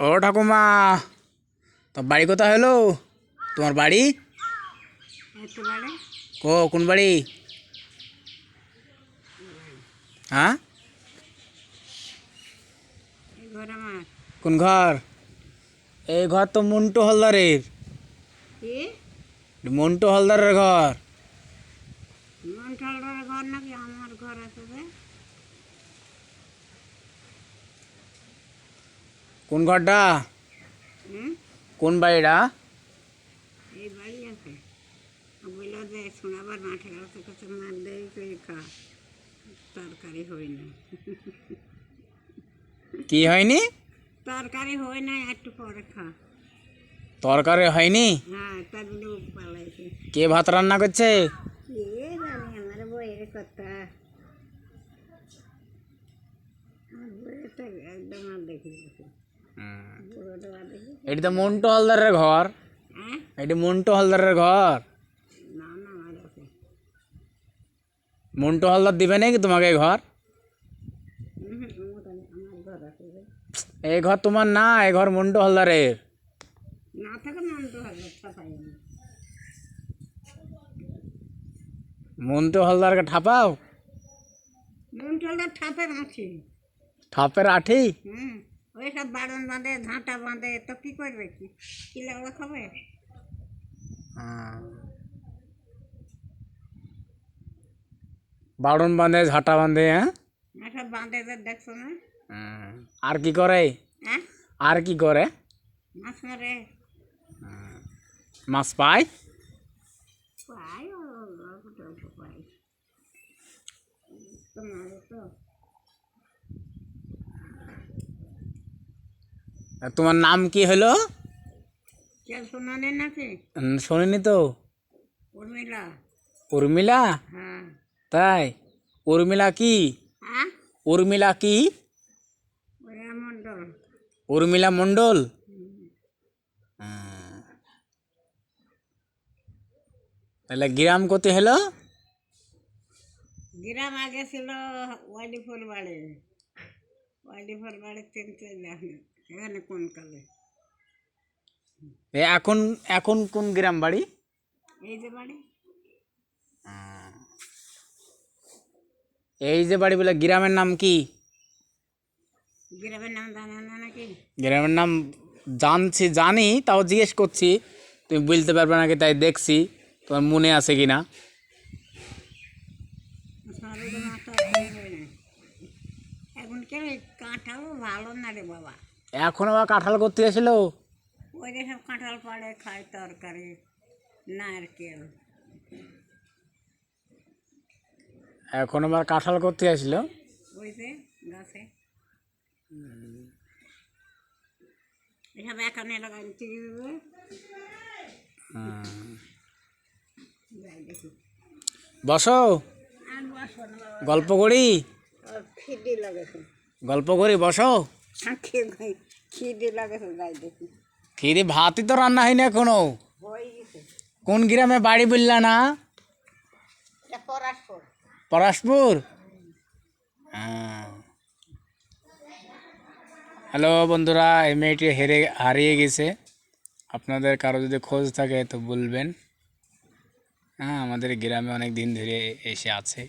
ও ঠাকুমা তো বাড়ি কোথায় হলো? তোমার বাড়ি? কো কোন বাড়ি? হ্যাঁ? কোন ঘর? এই ঘর তো মন্টু হলদারের। মন্টু হলদারের ঘর। মন্ঠালদার ঘর নাকি আমার ঘর আছে কোন ঘরটা? কোন বাড়িটা? এই বাড়ি আছে। বলল যে শোনাবার মাঠে গেছে কাছে মার দেই করে খা তরকারি হয় না। কি হয়নি? তরকারি হয় না একটু পরে খা। তরকারি হয়নি? হ্যাঁ তার লোক পালাইছে। কে ভাত রান্না করছে? কে জানি আমার বইয়ের কথা। আমার বইয়েরটা একদম আর দেখি এটি তো মন্টু হলদারের ঘর। এটি মন্টু হলদারের ঘর। মন্টু হলদার দিবে নাকি তোমাকে এই ঘর। এই ঘর তোমার না এই ঘর মন্টু হলদারের। মন মন্টু হলদারকে ঠাপাও? ঠাপের আছে ঠাপের আঠি? হুম। ওই সব বাড়ন বাঁধে ঝাঁটা বাঁধে তো কি করবে কি? কি লাগল খাবে বাড়ন বাঁধে ঝাঁটা বাঁধে হ্যাঁ? এসব বাঁধে যে দেখছ না? আর কি করে? হ্যাঁ? আর কি করে? মাছ মারে মাছ পায়? পাই ও অল্প টল্প পাই তো মারে তো আর তোমার নাম কি হলো? শোনানে তো। উর্মিলা। উর্মিলা? হ্যাঁ। তাই? উর্মিলা কি? হ্যাঁ? উর্মিলা কি? উর্মিলা মণ্ডল। তাহলে গ্রাম কত হলো? গ্রাম আগে ছিল ওয়ালিফুল বাড়ি। ওয়ালিফুল বাড়ি তিন এখানে কোন কালে? এখন এখন কোন গ্রাম বাড়ি? এই যে বাড়ি। এই যে বাড়ি বলে গ্রামের নাম কি? গ্রামের নাম জানা না নাকি? গ্রামের নাম জানছি জানি তাও জিজ্ঞেস করছি। তুমি বলতে পারবে নাকি তাই দেখছি। তোমার মনে আছে কি না সরু তো মাথা হয় না এখন কে কাঁঠালও ভালো না রে বাবা? এখন আবার কাঁঠাল করতে গেছিল ওই যে সব কাঁঠাল পাড়ে খায় তরকারি নারকেল এখন আবার কাঁঠাল করতে গেছিল ওই যে গাছে। এসব এখানে লাগাই চিড়ি দেবে বসো। গল্প করি? গল্প করি বসো। খিদি লাগেছে যাই দেখি। খিদে ভাতই তো রান্না হয়নি এখনও। হয়ে কোন গ্রামে বাড়ি বললা না? পরাশপুর। পরাশপুর? হ্যালো বন্ধুরা এই মেয়েটি হেরে হারিয়ে গেছে। আপনাদের কারও যদি খোঁজ থাকে তো বলবেন। হ্যাঁ আমাদের গ্রামে অনেক দিন ধরে এসে আছে।